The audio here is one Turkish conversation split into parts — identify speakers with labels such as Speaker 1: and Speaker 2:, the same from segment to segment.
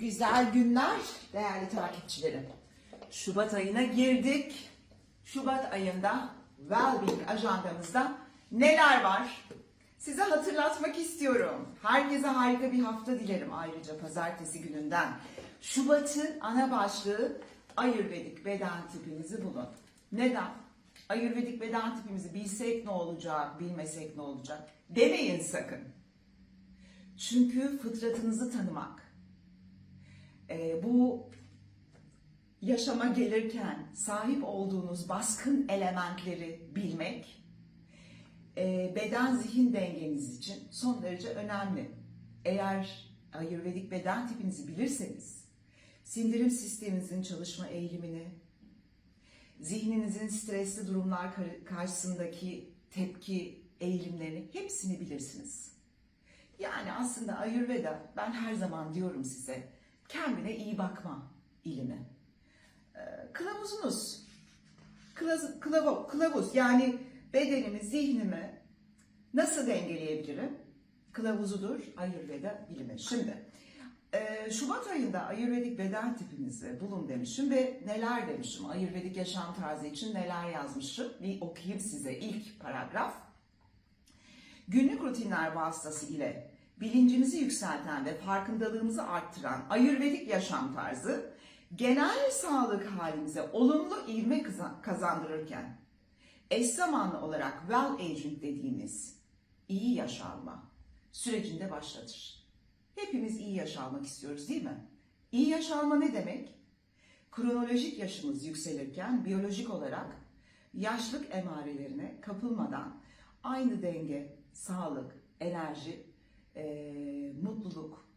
Speaker 1: güzel günler değerli takipçilerim. Şubat ayına girdik. Şubat ayında Wellbeing ajandamızda neler var? Size hatırlatmak istiyorum. Herkese harika bir hafta dilerim ayrıca pazartesi gününden. Şubat'ın ana başlığı Ayurvedik beden tipinizi bulun. Neden? Ayurvedik beden tipimizi bilsek ne olacak, bilmesek ne olacak? Demeyin sakın. Çünkü fıtratınızı tanımak, e, bu yaşama gelirken sahip olduğunuz baskın elementleri bilmek, e, beden zihin dengeniz için son derece önemli. Eğer ayurvedik beden tipinizi bilirseniz, sindirim sisteminizin çalışma eğilimini, zihninizin stresli durumlar kar- karşısındaki tepki eğilimlerini hepsini bilirsiniz. Yani aslında Ayurveda ben her zaman diyorum size kendine iyi bakma ilimi. Ee, Kılavuzunuz, kılavuz, kılavu- kılavuz yani bedenimi, zihnimi nasıl dengeleyebilirim? Kılavuzudur Ayurveda bilimi. Şimdi e, Şubat ayında Ayurvedik beden tipinizi bulun demişim ve neler demişim? Ayurvedik yaşam tarzı için neler yazmışım? Bir okuyayım size ilk paragraf. Günlük rutinler vasıtası ile bilincimizi yükselten ve farkındalığımızı arttıran ayurvedik yaşam tarzı genel sağlık halimize olumlu ivme kazan- kazandırırken eş zamanlı olarak well aging dediğimiz iyi yaşanma sürecinde başlatır. Hepimiz iyi yaşanmak istiyoruz değil mi? İyi yaşanma ne demek? Kronolojik yaşımız yükselirken biyolojik olarak yaşlık emarelerine kapılmadan aynı denge, sağlık, enerji, eee, mutluluk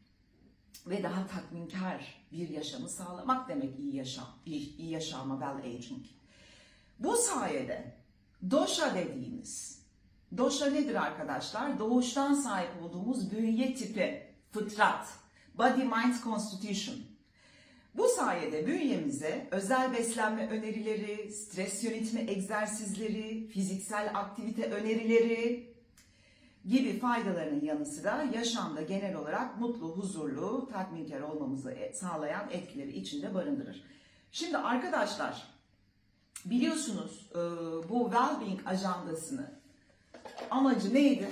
Speaker 1: ve daha tatminkar bir yaşamı sağlamak demek iyi yaşam, iyi, iyi yaşama, well aging. Bu sayede dosha dediğimiz, dosha nedir arkadaşlar? Doğuştan sahip olduğumuz bünye tipi, fıtrat, body mind constitution. Bu sayede bünyemize özel beslenme önerileri, stres yönetimi egzersizleri, fiziksel aktivite önerileri gibi faydalarının yanı sıra yaşamda genel olarak mutlu, huzurlu, tatminkar olmamızı e- sağlayan etkileri içinde barındırır. Şimdi arkadaşlar biliyorsunuz e, bu Wellbeing ajandasını amacı neydi?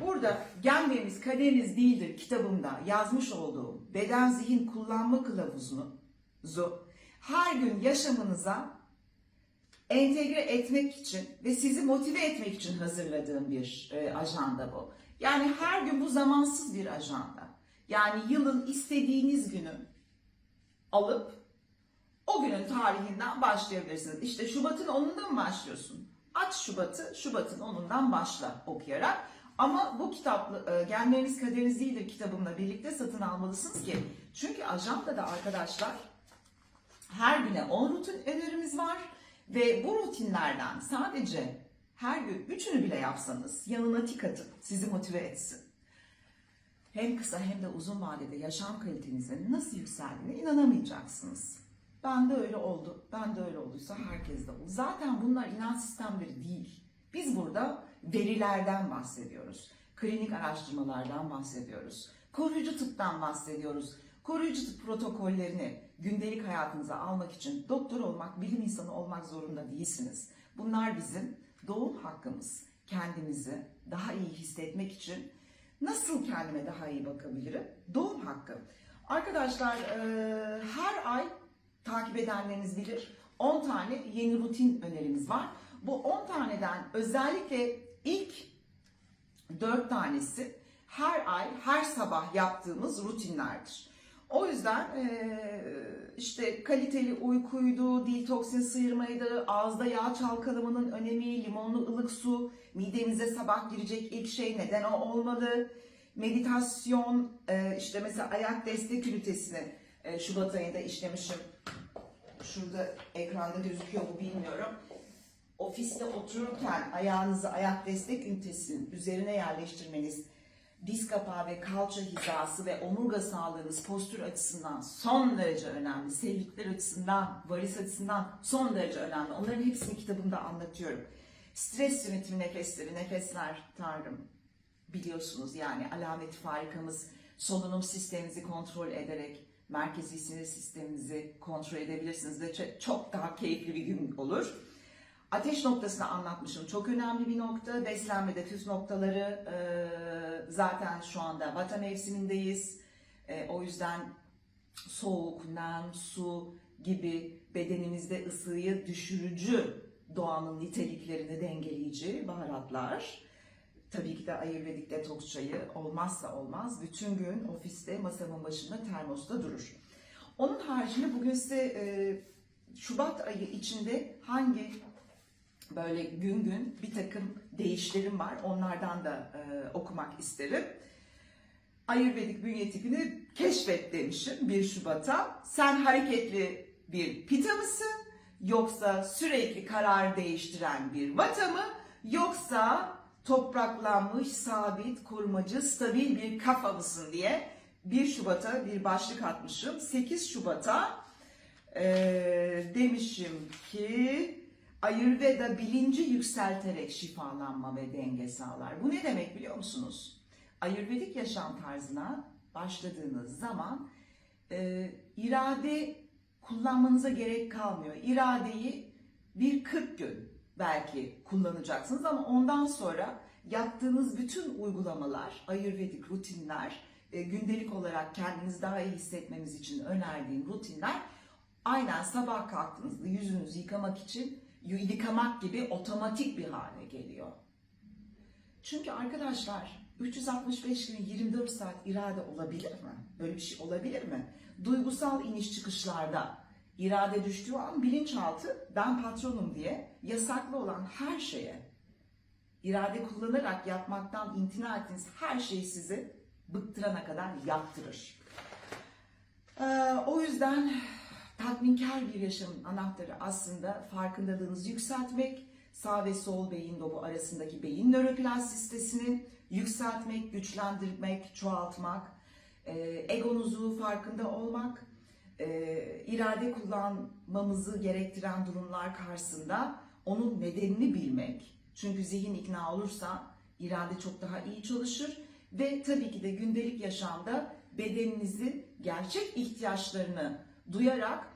Speaker 1: Burada Gemleriniz Kaderiniz Değildir kitabımda yazmış olduğum beden zihin kullanma kılavuzunu zu her gün yaşamınıza entegre etmek için ve sizi motive etmek için hazırladığım bir e, ajanda bu. Yani her gün bu zamansız bir ajanda. Yani yılın istediğiniz günü alıp o günün tarihinden başlayabilirsiniz. İşte Şubat'ın 10'undan mı başlıyorsun? Aç Şubat'ı, Şubat'ın 10'undan başla okuyarak. Ama bu kitap e, Gelmeniz Kaderiniz Değildir kitabımla birlikte satın almalısınız ki. Çünkü ajandada arkadaşlar her güne 10 rutin önerimiz var ve bu rutinlerden sadece her gün üçünü bile yapsanız yanına tik atıp sizi motive etsin. Hem kısa hem de uzun vadede yaşam kalitenizin nasıl yükseldiğine inanamayacaksınız. Ben de öyle oldu. Ben de öyle olduysa herkes de oldu. Zaten bunlar inanç sistemleri değil. Biz burada verilerden bahsediyoruz. Klinik araştırmalardan bahsediyoruz. Koruyucu tıptan bahsediyoruz. Koruyucu protokollerini gündelik hayatınıza almak için doktor olmak, bilim insanı olmak zorunda değilsiniz. Bunlar bizim doğum hakkımız. Kendimizi daha iyi hissetmek için nasıl kendime daha iyi bakabilirim? Doğum hakkı. Arkadaşlar eee, her ay takip edenleriniz bilir 10 tane yeni rutin önerimiz var. Bu 10 taneden özellikle ilk 4 tanesi her ay her sabah yaptığımız rutinlerdir. O yüzden işte kaliteli uykuydu, dil toksin sıyırmaydı, ağızda yağ çalkalamanın önemi, limonlu ılık su, midemize sabah girecek ilk şey neden o olmalı. Meditasyon, işte mesela ayak destek ünitesini Şubat ayında işlemişim. Şurada ekranda gözüküyor mu bilmiyorum. Ofiste otururken ayağınızı ayak destek ünitesinin üzerine yerleştirmeniz diz kapağı ve kalça hizası ve omurga sağlığınız postür açısından son derece önemli. Selülikler açısından, varis açısından son derece önemli. Onların hepsini kitabımda anlatıyorum. Stres yönetimi nefesleri, nefesler tanrım biliyorsunuz yani alameti farikamız solunum sisteminizi kontrol ederek merkezi sinir sisteminizi kontrol edebilirsiniz ve çok- daha keyifli bir gün olur. Ateş noktasını anlatmışım. Çok önemli bir nokta. Beslenmede püf noktaları e, zaten şu anda vata mevsimindeyiz. E, o yüzden soğuk, nem, su gibi bedenimizde ısıyı düşürücü doğanın niteliklerini dengeleyici baharatlar. Tabii ki de Ayurvedik detoks çayı olmazsa olmaz. Bütün gün ofiste masamın başında termosta durur. Onun haricinde bugün size e, Şubat ayı içinde hangi böyle gün gün bir takım değişlerim var. Onlardan da e, okumak isterim. Ayurvedik bünye tipini keşfet demişim 1 Şubat'a. Sen hareketli bir pita mısın? Yoksa sürekli karar değiştiren bir vata mı? Yoksa topraklanmış, sabit, kurmacı, stabil bir kafa mısın diye 1 Şubat'a bir başlık atmışım. 8 Şubat'a eee, demişim ki Ayurveda bilinci yükselterek şifalanma ve denge sağlar. Bu ne demek biliyor musunuz? Ayurvedik yaşam tarzına başladığınız zaman e, irade kullanmanıza gerek kalmıyor. İradeyi bir 40 gün belki kullanacaksınız ama ondan sonra yaptığınız bütün uygulamalar, ayurvedik rutinler, e, gündelik olarak kendinizi daha iyi hissetmeniz için önerdiğim rutinler aynen sabah kalktığınızda yüzünüzü yıkamak için yıkamak gibi otomatik bir hale geliyor. Çünkü arkadaşlar 365 gün 24 saat irade olabilir mi? Böyle bir şey olabilir mi? Duygusal iniş çıkışlarda irade düştüğü an bilinçaltı ben patronum diye yasaklı olan her şeye irade kullanarak yapmaktan imtina ettiğiniz her şeyi sizi bıktırana kadar yaptırır. Ee, o yüzden tatminkar bir yaşamın anahtarı aslında farkındalığınızı yükseltmek, sağ ve sol beyin lobu arasındaki beyin nöroplastisitesini yükseltmek, güçlendirmek, çoğaltmak, e, egonuzu farkında olmak, e, irade kullanmamızı gerektiren durumlar karşısında onun nedenini bilmek. Çünkü zihin ikna olursa irade çok daha iyi çalışır ve tabii ki de gündelik yaşamda bedeninizin gerçek ihtiyaçlarını duyarak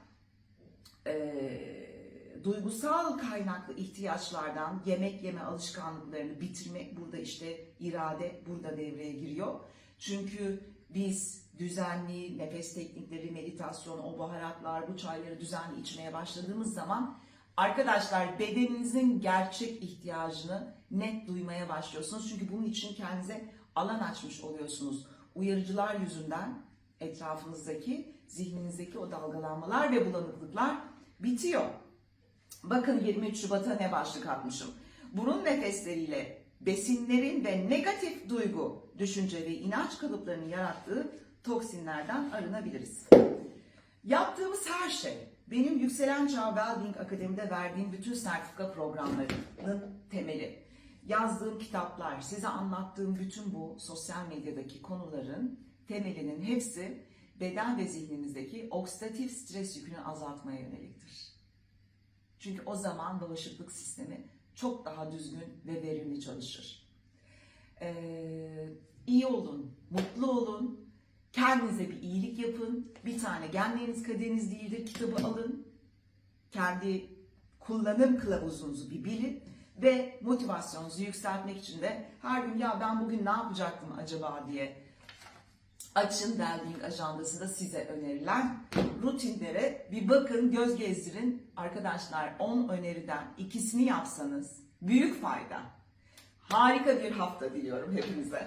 Speaker 1: eee, duygusal kaynaklı ihtiyaçlardan yemek yeme alışkanlıklarını bitirmek burada işte irade burada devreye giriyor. Çünkü biz düzenli nefes teknikleri, meditasyon, o baharatlar, bu çayları düzenli içmeye başladığımız zaman arkadaşlar bedeninizin gerçek ihtiyacını net duymaya başlıyorsunuz. Çünkü bunun için kendinize alan açmış oluyorsunuz. Uyarıcılar yüzünden etrafınızdaki, zihninizdeki o dalgalanmalar ve bulanıklıklar bitiyor. Bakın 23 Şubat'a ne başlık atmışım. Burun nefesleriyle besinlerin ve negatif duygu, düşünce ve inanç kalıplarının yarattığı toksinlerden arınabiliriz. Yaptığımız her şey, benim Yükselen Çağ Wellbeing Akademi'de verdiğim bütün sertifika programlarının temeli. Yazdığım kitaplar, size anlattığım bütün bu sosyal medyadaki konuların temelinin hepsi beden ve zihnimizdeki oksidatif stres yükünü azaltmaya yöneliktir. Çünkü o zaman bağışıklık sistemi çok daha düzgün ve verimli çalışır. Ee, iyi olun, mutlu olun, kendinize bir iyilik yapın. Bir tane genleriniz kaderiniz değildir kitabı alın. Kendi kullanım kılavuzunuzu bir bilin ve motivasyonunuzu yükseltmek için de her gün ya ben bugün ne yapacaktım acaba diye açın Wellbeing ajandasında size önerilen rutinlere bir bakın, göz gezdirin. Arkadaşlar 10 öneriden ikisini yapsanız büyük fayda. Harika bir hafta diliyorum hepinize.